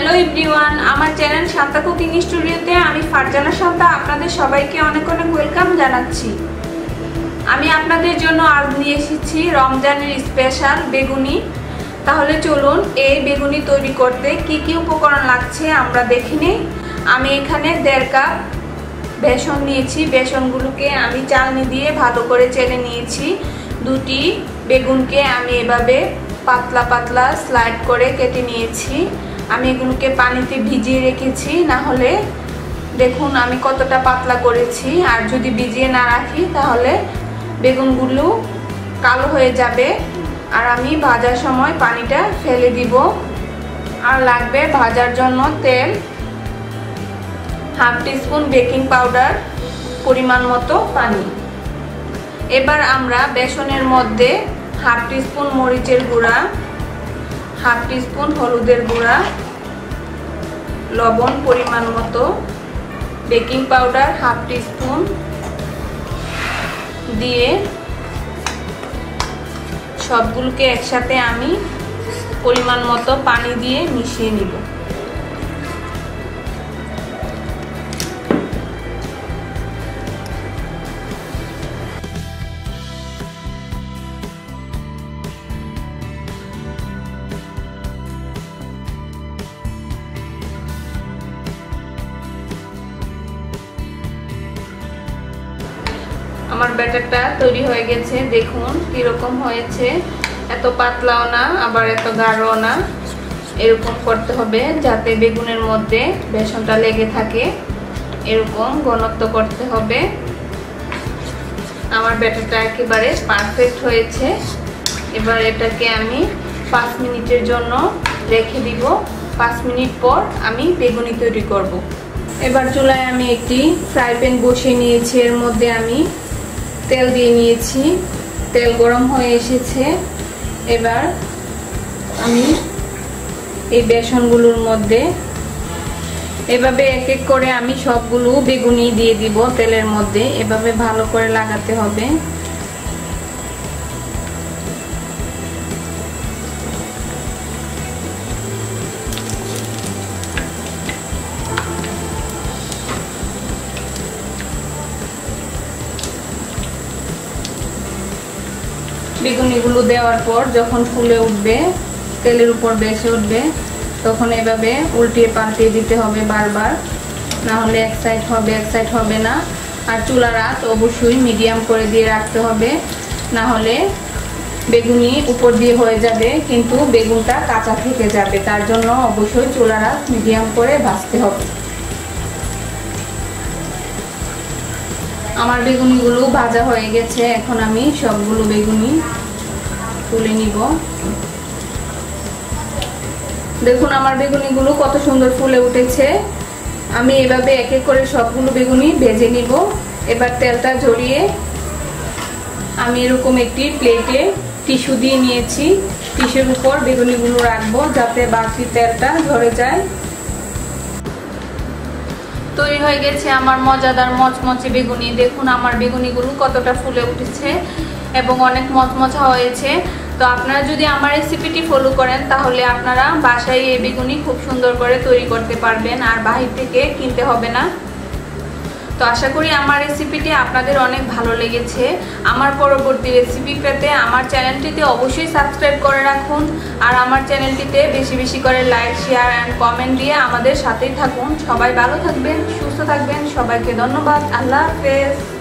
Hello everyone আমার channel Shanta cooking স্টুডিওতে আমি ফারজানা শান্তা, আপনাদের সবাইকে অনেক অনেক ওয়েলকাম জানাচ্ছি। আমি আপনাদের জন্য আজ নিয়ে এসেছি রমজানের স্পেশাল বেগুনি। তাহলে চলুন এই বেগুনি তৈরি করতে কি কি উপকরণ লাগছে আমরা দেখে আমি এখানে দেড় কাপ বেসন নিয়েছি, বেসনগুলোকে আমি চালনি দিয়ে ভালো করে চেলে নিয়েছি। দুটি বেগুনকে আমি এভাবে পাতলা পাতলা স্লাইড করে কেটে নিয়েছি। আমি এগুলোকে পানিতে ভিজিয়ে রেখেছি, না হলে দেখুন আমি কতটা পাতলা করেছি। আর যদি ভিজিয়ে না রাখি, তাহলে বেগুনগুলো কালো হয়ে যাবে। আর আমি ভাজার সময় পানিটা ফেলে দিব। আর লাগবে ভাজার জন্য তেল, হাফ টিস্পুন বেকিং পাউডার পরিমাণ মতো পানি। এবার আমরা বেসনের মধ্যে হাফ টিস্পুন মরিচের গুঁড়া হাফ টিস্পুন হলুদের গুঁড়া, লবণ পরিমাণ মতো, বেকিং পাউডার হাফ টিস্পুন দিয়ে সবগুলোকে একসাথে আমি পরিমাণ মতো পানি দিয়ে মিশিয়ে নিব। আমার ব্যাটারটা তৈরি হয়ে গেছে, দেখুন কীরকম হয়েছে। এত পাতলাও না, আবার এত গাঢ়ও না। এরকম করতে হবে যাতে বেগুনের মধ্যে বেসনটা লেগে থাকে। এরকম ঘনত্ব করতে হবে। আমার ব্যাটারটা একেবারে পারফেক্ট হয়েছে। এবার এটাকে আমি পাঁচ মিনিটের জন্য রেখে দিব। পাঁচ মিনিট পর আমি বেগুনি তৈরি করব। এবার চুলায় আমি একটি ফ্রাই প্যান বসিয়ে নিয়েছি। এর মধ্যে আমি তেল দিয়ে নিয়েছি। তেল গরম হয়ে এসেছে। এবার আমি এই বেসনগুলোর মধ্যে এভাবে এক এক করে আমি সবগুলো বেগুনি দিয়ে দিব তেলের মধ্যে। এভাবে ভালো করে লাগাতে হবে। বেগুনিগুলো দেওয়ার পর যখন ফুলে উঠবে, তেলের উপর বেসে উঠবে, তখন এভাবে উল্টিয়ে পাল্টিয়ে দিতে হবে বারবার। না হলে এক সাইড হবে, এক সাইড হবে না। আর চুলা রাত অবশ্যই মিডিয়াম করে দিয়ে রাখতে হবে। না হলে বেগুনি উপর দিয়ে হয়ে যাবে, কিন্তু বেগুনটা কাঁচা থেকে যাবে। তার জন্য অবশ্যই চুলা রাত মিডিয়াম করে ভাজতে হবে। আমার বেগুনিগুলো ভাজা হয়ে গেছে, এখন আমি সবগুলো বেগুনি তুলে নিব। দেখুন, আমার বেগুনিগুলো কত সুন্দর ফুলে উঠেছে। আমি এভাবে এক এক করে সবগুলো বেগুনি ভেজে নিব। এবার তেলটা ঝরিয়ে আমি এরকম একটি প্লেটে টিস্যু দিয়ে নিয়েছি। টিস্যুর উপর বেগুনিগুলো রাখব যাতে বাকি তেলটা ঝরে যায়। তৈরি হয়ে গেছে আমার মজাদার মচমচে বেগুনি। দেখুন, আমার বেগুনিগুলো কতটা ফুলে উঠেছে এবং অনেক মচমচা হয়েছে। তো আপনারা যদি আমার রেসিপিটি ফলো করেন, তাহলে আপনারা বাসায় এই বেগুনি খুব সুন্দর করে তৈরি করতে পারবেন। আর বাহির থেকে কিনতে হবে না। তো আশা করি আমার রেসিপিটি আপনাদের অনেক ভালো লেগেছে। আমার পরবর্তী রেসিপি পেতে আমার চ্যানেলটিতে অবশ্যই সাবস্ক্রাইব করে রাখুন আর আমার চ্যানেলটিতে বেশি বেশি করে লাইক শেয়ার অ্যান্ড কমেন্ট দিয়ে আমাদের সাথেই থাকুন। সবাই ভালো থাকবেন, সুস্থ থাকবেন। সবাইকে ধন্যবাদ। আল্লাহ হাফেজ।